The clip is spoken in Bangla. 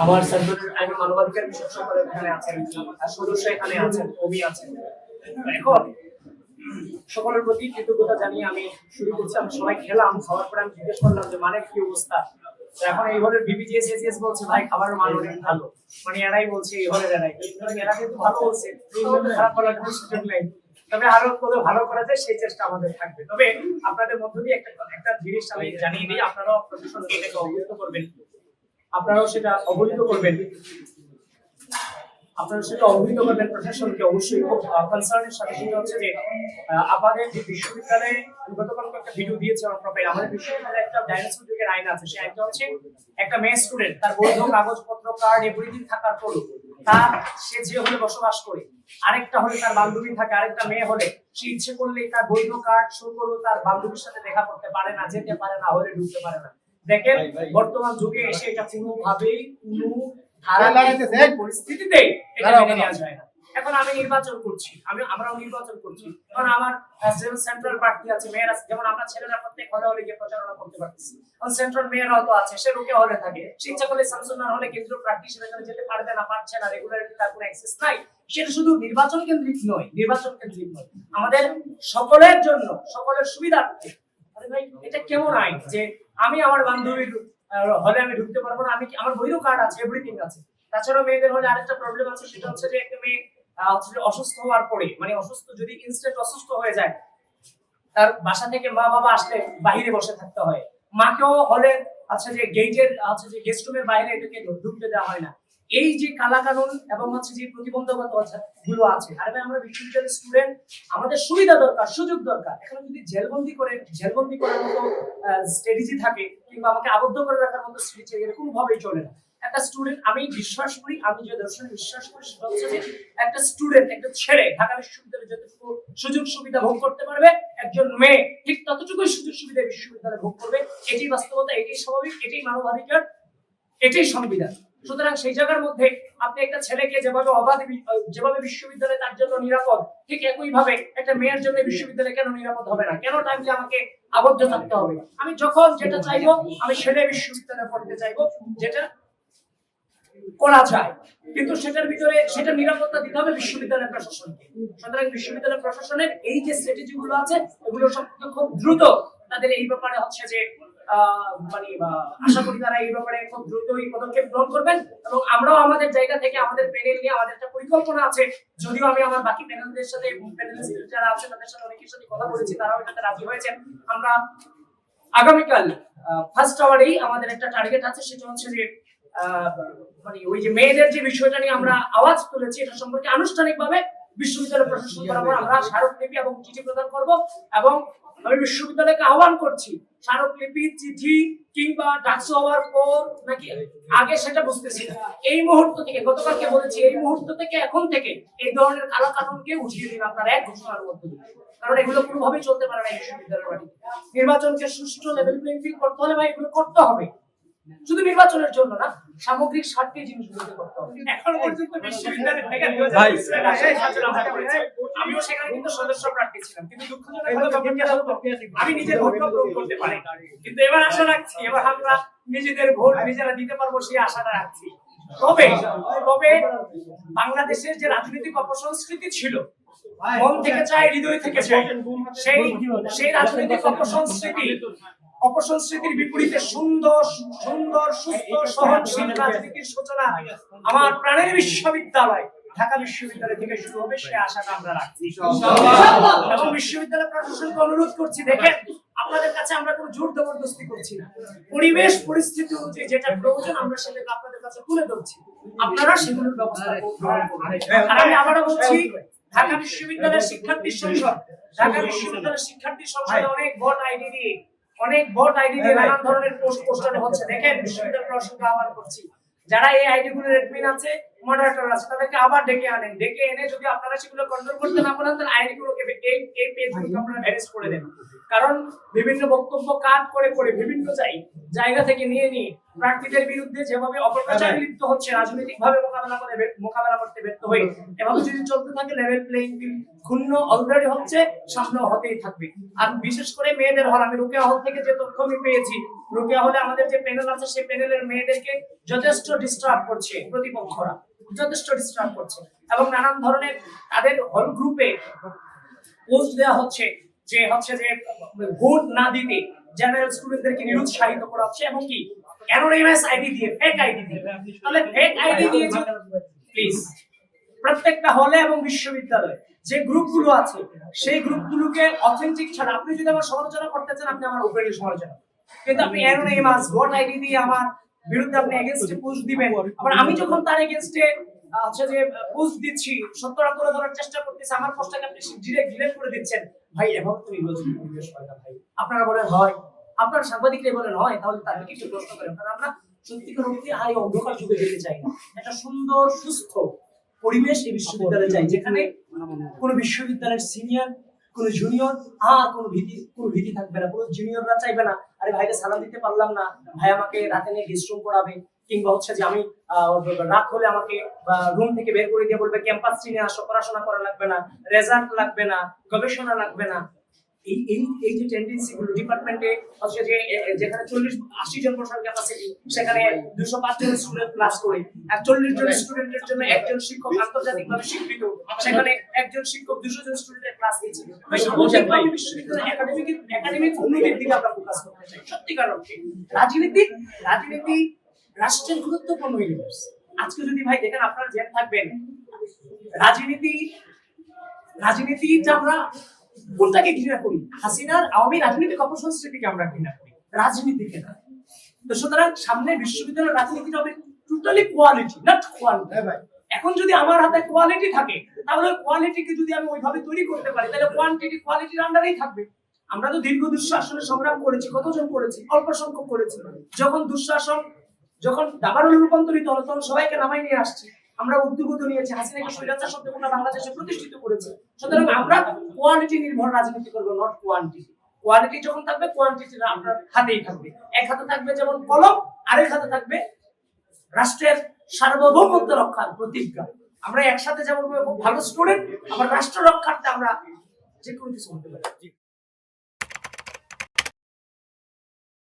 আইন মানবাধিকার এখানে আছেন সদস্য এখানে আছেন, কবি আছেন। এখন সকলের প্রতি কৃতজ্ঞতা জানিয়ে আমি শুরু করছি। সবাই খেলাম, খাওয়ার পরে আমি জিজ্ঞেস করলাম যে মানে কি অবস্থা? এখন এই বিবিজিএস বলছে, ভাই, খাবারের মান অনেক ভালো। মানে এরাই বলছে, এই হলের এরাই। এরা কিন্তু ভালো বলছে। খারাপ বলার কোনো সুযোগ নেই। তবে আরও কত ভালো করা যায়, সেই চেষ্টা আমাদের থাকবে। তবে আপনাদের মধ্য দিয়ে একটা একটা জিনিস আমি জানিয়ে দিই। আপনারাও প্রশাসনকে এটাকে অবহিত করবেন। আপনারাও সেটা অবহিত করবেন। আপনারা সেটা অবহিত করবেন প্রশাসনকে। অবশ্যই খুব কনসার্নের সাথে সেটা হচ্ছে যে আমাদের যে বিশ্ববিদ্যালয়ে আমি গতকাল একটা ভিডিও দিয়েছি আমার প্রোফাইল আমাদের বিশ্ববিদ্যালয়ে একটা ডাইনোসর যুগের আইন আছে। সেই আইনটা হচ্ছে একটা মেয়ে স্টুডেন্ট তার বৈধ কাগজপত্র কার্ড এভরিথিং থাকার পরও তার সে যে হলে বসবাস করে। আরেকটা হলে তার বান্ধবী থাকে, আরেকটা মেয়ে হলে সে ইচ্ছে করলে তার বৈধ কার্ড শো করলেও তার বান্ধবীর সাথে দেখা করতে পারে না, যেতে পারে না, হলে ঢুকতে পারে না। দেখেন বর্তমান যুগে এসে এটা কোনোভাবেই কোনো ধারা পরিস্থিতিতে এটা মেনে নেওয়া যায় না। এখন আমি নির্বাচন করছি আমি আমরাও নির্বাচন করছি। কারণ আমার সেন্ট্রাল প্রার্থী আছে মেয়েরা যেমন আমরা ছেলেরা প্রত্যেক হলে হলে গিয়ে প্রচারণা করতে পারতেছি। কারণ সেন্ট্রাল মেয়েরাও তো আছে সে রুকে হলে থাকে। ইচ্ছা করলে স্যামসুনার হলে কেন্দ্রীয় প্রার্থী তারা যেতে পারবে না পারছে না রেগুলারিটি তার কোনো অ্যাক্সেস নাই। সেটা শুধু নির্বাচন কেন্দ্রিক নয় নির্বাচন কেন্দ্রিক নয়। আমাদের সকলের জন্য সকলের সুবিধার্থে ভাই এটা কেমন আইন? যে আমি আমার বান্ধবীর হলে আমি ঢুকতে পারব না, আমি আমার কার্ড আছে এভরিথিং আছে। তাছাড়াও মেয়েদের হলে আরেকটা প্রবলেম আছে, সেটা হচ্ছে যে একটা মেয়ে অসুস্থ হওয়ার পরে মানে অসুস্থ যদি ইনস্ট্যান্ট অসুস্থ হয়ে যায়, তার বাসা থেকে মা বাবা আসলে বাইরে বসে থাকতে হয়। মাকেও হলে আচ্ছা যে গেটের আছে যে গেস্ট রুমের বাইরে এটাকে ঢুকতে দেওয়া হয় না। এই যে কালাকানুন এবং হচ্ছে যে প্রতিবন্ধকতা গুলো আছে। আর ভাই, আমরা বিশ্ববিদ্যালয়ের স্টুডেন্ট আমাদের সুবিধা দরকার, সুযোগ দরকার। এখানে যদি জেলবন্দি করে, জেলবন্দি করার মতো স্ট্র্যাটেজি থাকে, কিংবা আমাকে আবদ্ধ করে রাখার মতো স্ট্র্যাটেজি এরকম ভাবেই চলে না। একটা স্টুডেন্ট আমি বিশ্বাস করি, আমি যে দর্শনে বিশ্বাস করি, সেটা হচ্ছে যে একটা স্টুডেন্ট একটা ছেলে ঢাকা বিশ্ববিদ্যালয়ে যতটুকু সুযোগ সুবিধা ভোগ করতে পারবে, একজন মেয়ে, ঠিক ততটুকুই সুযোগ সুবিধা বিশ্ববিদ্যালয়ে ভোগ করবে, এটাই বাস্তবতা, এটাই স্বাভাবিক, এটাই মানবাধিকার, এটাই সংবিধান। সুতরাং সেই জায়গার মধ্যে আপনি একটা ছেলেকে যেভাবে অবাধ যেভাবে বিশ্ববিদ্যালয় তার জন্য নিরাপদ, ঠিক একই ভাবে একটা মেয়ের জন্য বিশ্ববিদ্যালয় কেন নিরাপদ হবে না? কেন টাইমকে আমাকে আবদ্ধ থাকতে হবে? আমি যখন যেটা চাইব, আমি সেটাই বিশ্ববিদ্যালয়ে পড়তে চাইব, যেটা করা যায়। কিন্তু সেটার ভিতরে সেটা নিরাপত্তা দিতে হবে বিশ্ববিদ্যালয় প্রশাসনকে। সুতরাং বিশ্ববিদ্যালয় প্রশাসনের এই যে স্ট্র্যাটেজি গুলো আছে, এগুলো সব খুব দ্রুত তাদের এই ব্যাপারে হচ্ছে যে মানে আশা করি তারা এই ব্যাপারে খুব দ্রুতই পদক্ষেপ গ্রহণ করবেন এবং আমরাও আমাদের জায়গা থেকে আমাদের প্যানেল নিয়ে আমাদের একটা পরিকল্পনা আছে। যদিও আমি আমার বাকি প্যানেলদের সাথে প্যানেলিস্ট যারা আছে তাদের সাথে অনেকের সাথে কথা বলেছি, তারাও এটাতে রাজি হয়েছেন। আমরা আগামীকাল ফার্স্ট আওয়ারেই আমাদের একটা টার্গেট আছে, সেটা হচ্ছে যে মানে ওই যে মেয়েদের যে বিষয়টা নিয়ে আমরা আওয়াজ তুলেছি, এটা সম্পর্কে আনুষ্ঠানিকভাবে বিশ্ববিদ্যালয় প্রশাসন বরাবর আমরা স্মারকলিপি এবং চিঠি প্রদান করব এবং আমি বিশ্ববিদ্যালয়কে আহ্বান করছি। স্মারকলিপি চিঠি কিংবা ডাকসু হওয়ার পর নাকি আগে সেটা বুঝতেছি না। এই মুহূর্ত থেকে গতকালকে বলেছি এই মুহূর্ত থেকে এখন থেকে এই ধরনের কালো কানুনকে উঠিয়ে দিন আপনারা এক ঘোষণার মধ্যে দিয়ে। কারণ এগুলো কোনোভাবেই চলতে পারে না এই বিশ্ববিদ্যালয়ের মাটিতে নির্বাচনকে সুষ্ঠু লেভেল প্লেইং ফিল্ড করতে হলে ভাই এগুলো করতে হবে। শুধু নির্বাচনের জন্য না সামগ্রিক স্বার্থে জিনিসগুলোকে করতে হবে এখনও পর্যন্ত বিশ্ববিদ্যালয় থেকে। আমিও সেখানে কিন্তু সদস্য প্রার্থী ছিলাম কিন্তু দুঃখজনক আমি নিজের ভোট প্রয়োগ করতে পারি। কিন্তু এবার আশা রাখছি এবার আমরা নিজেদের ভোট নিজেরা দিতে পারব সেই আশাটা রাখছি। তবে তবে বাংলাদেশের যে রাজনৈতিক অপসংস্কৃতি ছিল মন থেকে চায় হৃদয় থেকে চায় সেই সেই রাজনৈতিক অপসংস্কৃতি অপসংস্কৃতির বিপরীতে সুন্দর সুন্দর সুস্থ সহনশীল রাজনীতির সূচনা আমার প্রাণের বিশ্ববিদ্যালয় ঢাকা বিশ্ববিদ্যালয় থেকে শুরু হবে সে আশাটা আমরা রাখছি। এবং বিশ্ববিদ্যালয় প্রশাসনকে অনুরোধ করছি দেখেন আপনাদের কাছে আমরা কোনো জোর জবরদস্তি করছি না। পরিবেশ পরিস্থিতি অনুযায়ী যেটা প্রয়োজন আমরা সেটাকে আপনাদের কাছে তুলে ধরছি। আপনারা সেগুলোর ব্যবস্থা আর আমি আবারও বলছি ঢাকা বিশ্ববিদ্যালয়ের শিক্ষার্থী সংসদ ঢাকা বিশ্ববিদ্যালয়ের শিক্ষার্থী সংসদে অনেক ভোট আইডি দিয়ে অনেক ভোট আইডি দিয়ে নানান ধরনের পোস্ট পোস্টার হচ্ছে। দেখেন বিশ্ববিদ্যালয় প্রশাসনকে আহ্বান করছি। যারা এই আইডি গুলোর অ্যাডমিন আছে মডারেটর আছে তাদেরকে আবার ডেকে আনেন। ডেকে এনে যদি আপনারা সেগুলো কন্ট্রোল করতে না পারেন তাহলে আইনগুলোকে এই এই পেজগুলোকে আপনারা অ্যারেস্ট করে দেন কারণ বিভিন্ন বক্তব্য কাট করে করে বিভিন্ন জায়গায় জায়গা থেকে নিয়ে নিয়ে প্রার্থীদের বিরুদ্ধে যেভাবে অপপ্রচারে লিপ্ত হচ্ছে রাজনৈতিক ভাবে মোকাবেলা করে মোকাবেলা করতে ব্যর্থ হয়ে এভাবে যদি চলতে থাকে লেভেল প্লেইং ফিল্ড ক্ষুণ্ণ অলরেডি হচ্ছে সামনেও হতেই থাকবে। আর বিশেষ করে মেয়েদের হল আমি রুকিয়া হল থেকে যে তথ্য আমি পেয়েছি রুকিয়া হলে আমাদের যে প্যানেল আছে সেই প্যানেলের মেয়েদেরকে যথেষ্ট ডিস্টার্ব করছে প্রতিপক্ষরা। যথেষ্ট ডিস্টার্ব করছে। এবং নানান ধরনের তাদের হল গ্রুপে পোস্ট দেওয়া হচ্ছে যে হচ্ছে যে ভোট না দিতে জেনারেল স্টুডেন্টদেরকে নিরুৎসাহিত করা হচ্ছে এবং কি অ্যানোনিমাস আইডি দিয়ে ফেক আইডি দিয়ে। তাহলে ফেক আইডি দিয়ে প্লিজ প্রত্যেকটা হলে এবং বিশ্ববিদ্যালয়ে যে গ্রুপগুলো আছে, সেই গ্রুপগুলোকে অথেন্টিক ছাড়া, আপনি যদি আমার সমালোচনা করতে চান, আপনি আমার ওপেনলি সমালোচনা কিন্তু আপনি অ্যানোনিমাস ভোট আইডি দিয়ে আমার বিরুদ্ধে আপনি এগেনস্টে পোস্ট দিবেন। আবার আমি যখন তার এগেনস্টে হচ্ছে যে পোস্ট দিচ্ছি সত্যটা ধরার চেষ্টা করতেছি আমার পোস্টটাকে আপনি ডিরেক্ট ডিলেট করে দিচ্ছেন। ভাই এভাবে তো নির্বাচন পরিবেশ হয় না ভাই। আপনারা বলেন হয়। আপনারা সাংবাদিকরা বলেন হয়। তাহলে তাদেরকে একটু প্রশ্ন করেন। কারণ আমরা সত্যিকার অর্থে আর এই অন্ধকার যুগে যেতে চাই না। একটা সুন্দর সুস্থ পরিবেশ এই বিশ্ববিদ্যালয়ে চাই যেখানে কোনো বিশ্ববিদ্যালয়ের সিনিয়র কোনো জুনিয়র আর কোনো ভীতি কোনো ভীতি থাকবে না, কোনো জুনিয়ররা চাইবে না। আরে ভাইকে সালাম দিতে পারলাম না। ভাই আমাকে রাতে নিয়ে গেস্ট রুম করাবে কিংবা হচ্ছে যে আমি রাত হলে আমাকে রুম থেকে বের করে দিয়ে বলবে ক্যাম্পাস চিনে আসো, পড়াশোনা করা লাগবে না রেজাল্ট লাগবে না, গবেষণা লাগবে না। এই এই এই যে টেন্ডেন্সি ডিপার্টমেন্টে হচ্ছে যে যেখানে চল্লিশ আশি জন ক্যাপাসিটি সেখানে দুশো পাঁচ জন স্টুডেন্ট ক্লাস করে। আর চল্লিশ জন স্টুডেন্টের জন্য একজন শিক্ষক আন্তর্জাতিক ভাবে স্বীকৃত সেখানে একজন শিক্ষক দুশো জন স্টুডেন্টের ক্লাস নিচ্ছে। একাডেমিক একাডেমিক উন্নতির দিকে আমরা ফোকাস করতে চাই। সত্যিকার অর্থে রাজনীতি রাজনীতি রাষ্ট্রের গুরুত্বপূর্ণ ইউনিভার্স আজকে যদি ভাই দেখেন আপনারা জেন থাকবেন রাজনীতি রাজনীতিটা আমরা কোনটাকে ঘৃণা করি। হাসিনার আওয়ামী রাজনৈতিক অপসংস্কৃতিকে আমরা ঘৃণা করি। রাজনীতিকে না। তো সুতরাং সামনে বিশ্ববিদ্যালয়ের রাজনীতিটা হবে টোটালি কোয়ালিটি নট কোয়ালিটি এখন যদি আমার হাতে কোয়ালিটি থাকে তাহলে কোয়ালিটিকে যদি আমি ওইভাবে তৈরি করতে পারি তাহলে কোয়ান্টিটি কোয়ালিটির আন্ডারেই থাকবে। আমরা তো দীর্ঘ দুঃশাসনে সংগ্রাম করেছি কতজন করেছি? অল্প সংখ্যক করেছি। যখন দুঃশাসন যখন দাবারুল রূপান্তরিত হলো তখন সবাইকে নামাই নিয়ে আসছি। আমরা উদ্যোগত নিয়েছি। হাসিনাকে স্বৈরাচার শব্দ কোনটা বাংলাদেশে প্রতিষ্ঠিত করেছে। সুতরাং আমরা কোয়ালিটি নির্ভর রাজনীতি করব নট কোয়ান্টিটি কোয়ালিটি যখন থাকবে কোয়ান্টিটি আপনার হাতেই থাকবে। এক হাতে থাকবে যেমন কলম, আরেক হাতে থাকবে রাষ্ট্রের সার্বভৌমত্ব রক্ষার প্রতিজ্ঞা। আমরা একসাথে যেমন ভালো স্টুডেন্ট আবার রাষ্ট্র রক্ষার্থে আমরা যে কোনো কিছু করতে পারি।